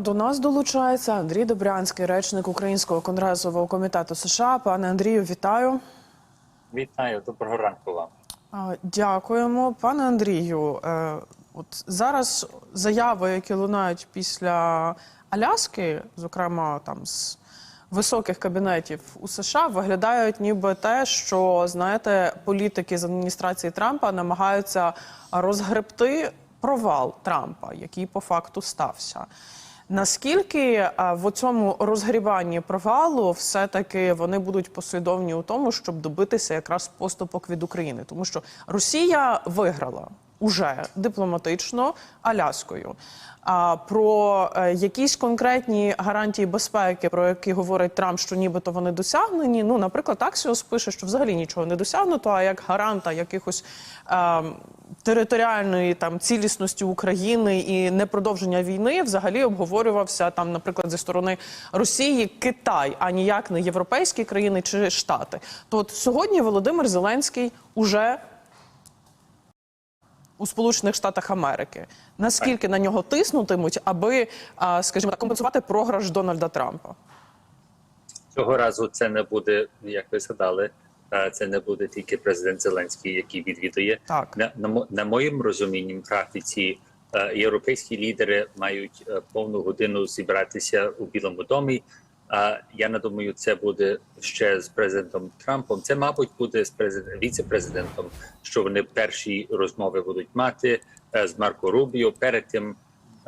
До нас долучається Андрій Добрянський, речник Українського конгресового комітету США. Пане Андрію, вітаю. Вітаю, доброго ранку вам. Дякуємо, пане Андрію. е, От зараз заяви, які лунають після Аляски, зокрема там з високих кабінетів у США, виглядають ніби те, що знаєте, політики з адміністрації Трампа намагаються розгребти провал Трампа, який по факту стався. Наскільки в цьому розгрібанні провалу все-таки вони будуть послідовні у тому, щоб добитися якраз поступок від України, тому що Росія виграла уже дипломатично Аляскою. А про е, якісь конкретні гарантії безпеки, про які говорить Трамп, що нібито вони досягнені. Ну, наприклад, Аксіос пише, що взагалі нічого не досягнуто, а як гаранта якихось е, територіальної там цілісності України і непродовження війни взагалі обговорювався там, наприклад, зі сторони Росії Китай, а ніяк не європейські країни чи Штати. То от сьогодні Володимир Зеленський уже у Сполучених Штатах Америки. Наскільки на нього тиснутимуть, аби, скажімо, так, компенсувати програш Дональда Трампа? Цього разу це не буде, як ви згадали, це не буде тільки президент Зеленський, який відвідує. Так. На, на, на моїм розумінні практиці європейські лідери мають повну годину зібратися у Білому домі. А я не думаю, це буде ще з президентом Трампом. Це, мабуть, буде з президент, віце-президентом, що вони перші розмови будуть мати е, з Марко Рубіо перед тим,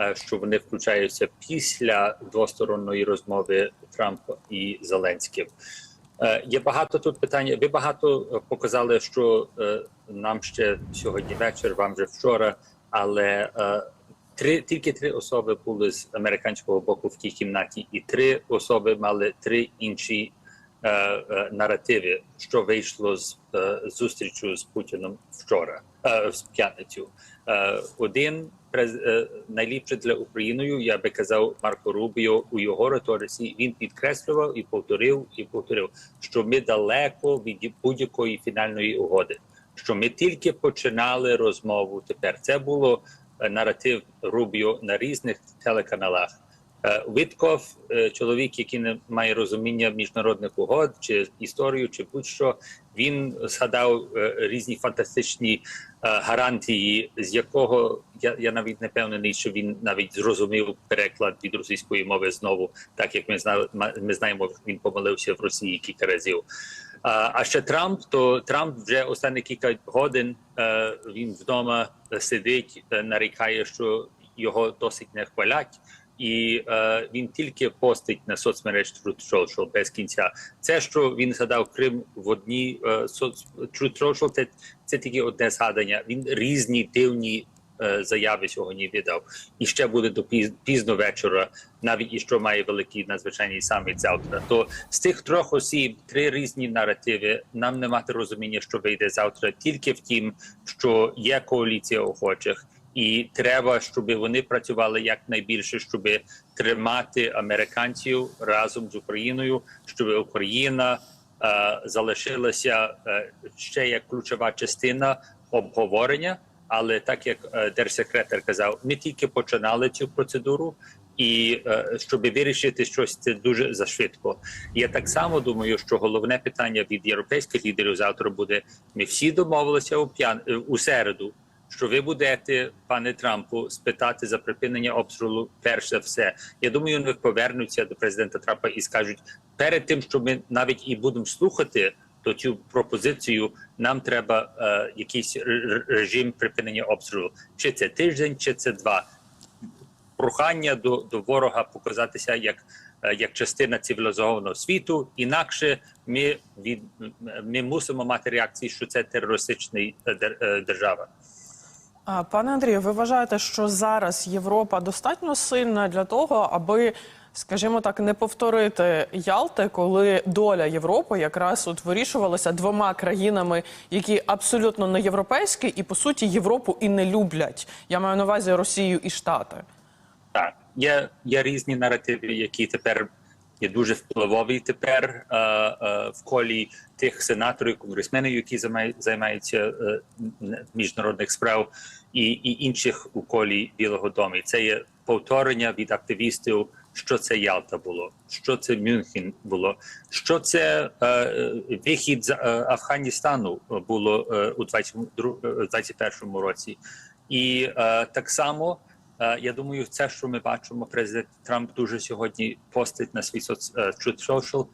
е, що вони включаються після двосторонньої розмови Трампа і Зеленським. Е, Є багато тут питань. Ви багато показали, що нам ще сьогодні вечір, вам вже вчора, але три тільки три особи були з американського боку в тій кімнаті, і три особи мали три інші е, е, наративи, що вийшло з е, зустрічу з Путіном вчора, е, в п'ятницю. Е, один през, е, найліпше для Україною, я би казав Марко Рубіо у його риториці. Він підкреслював і повторив, і повторив, що ми далеко від будь-якої фінальної угоди. Що ми тільки починали розмову тепер. Це було наратив Рубіо на різних телеканалах. Е, Витков, е, чоловік, який не має розуміння міжнародних угод чи історію, чи будь-що, він згадав е, різні фантастичні е, гарантії, з якого я, я навіть не певнений, що він навіть зрозумів переклад від російської мови знову, так як ми знали, ми знаємо, він помилився в Росії кілька разів. А, ще Трамп, то Трамп вже останні кілька годин е, він вдома сидить, е, нарікає, що його досить не хвалять. І е, він тільки постить на соцмереж Truth Social без кінця. Це що він згадав Крим в одній е, соц Truth це, це тільки одне згадання. Він різні дивні заяви сьогодні видав. І ще буде до піз, пізно вечора, навіть і що має великий надзвичайний саміт завтра. То з тих трьох осіб три різні наративи. Нам не мати розуміння, що вийде завтра, тільки в тім, що є коаліція охочих. І треба, щоб вони працювали якнайбільше, щоб тримати американців разом з Україною, щоб Україна е, залишилася е, ще як ключова частина обговорення. Але так як е, держсекретар казав, ми тільки починали цю процедуру, і е, щоб вирішити щось, це дуже зашвидко. Я так само думаю, що головне питання від європейських лідерів завтра буде: ми всі домовилися у п'ян е, у середу що ви будете, пане Трампу, спитати за припинення обстрілу перш за все. Я думаю, вони повернуться до президента Трампа і скажуть перед тим, що ми навіть і будемо слухати то цю пропозицію, нам треба е, якийсь режим припинення обстрілу. Чи це тиждень, чи це два. Прохання до, до ворога показатися як, е, як частина цивілізованого світу. Інакше ми від ми мусимо мати реакції, що це терористична е, е, держава. Пане Андрію, ви вважаєте, що зараз Європа достатньо сильна для того, аби, скажімо так, не повторити Ялти, коли доля Європи якраз от вирішувалася двома країнами, які абсолютно не європейські, і по суті Європу і не люблять. Я маю на увазі Росію і Штати. Так, є, є різні наративи, які тепер є дуже впливові тепер е, е, в колі тих сенаторів, конгресменів, які займають, займаються е, міжнародних справ, і, і інших у колі Білого Дому. І Це є повторення від активістів, що це Ялта було, що це Мюнхен було, що це е, е, вихід з е, Афганістану було е, у 2021 році. І е, так само е, я думаю, це, що ми бачимо, президент Трамп дуже сьогодні постить на свій соц, е, Truth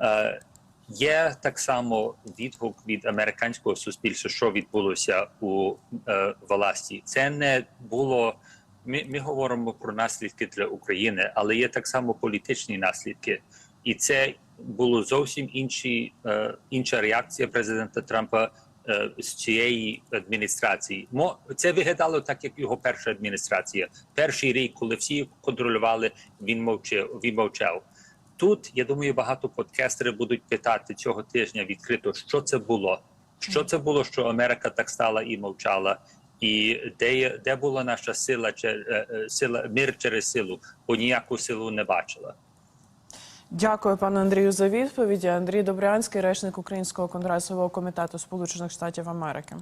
е, Є так само відгук від американського суспільства, що відбулося у е, власті. Це не було. Ми, ми говоримо про наслідки для України, але є так само політичні наслідки, і це було зовсім інші, е, інша реакція президента Трампа е, з цієї адміністрації. Мо це виглядало так, як його перша адміністрація. Перший рік, коли всі контролювали, він мовчав. Він мовчав. Тут я думаю, багато подкастерів будуть питати цього тижня відкрито, що це було, що це було, що Америка так стала і мовчала, і де, де була наша сила, е, е, сила мир через силу, бо ніяку силу не бачила. Дякую, пане Андрію, за відповіді. Андрій Добрянський, речник Українського конгресового комітету Сполучених Штатів Америки.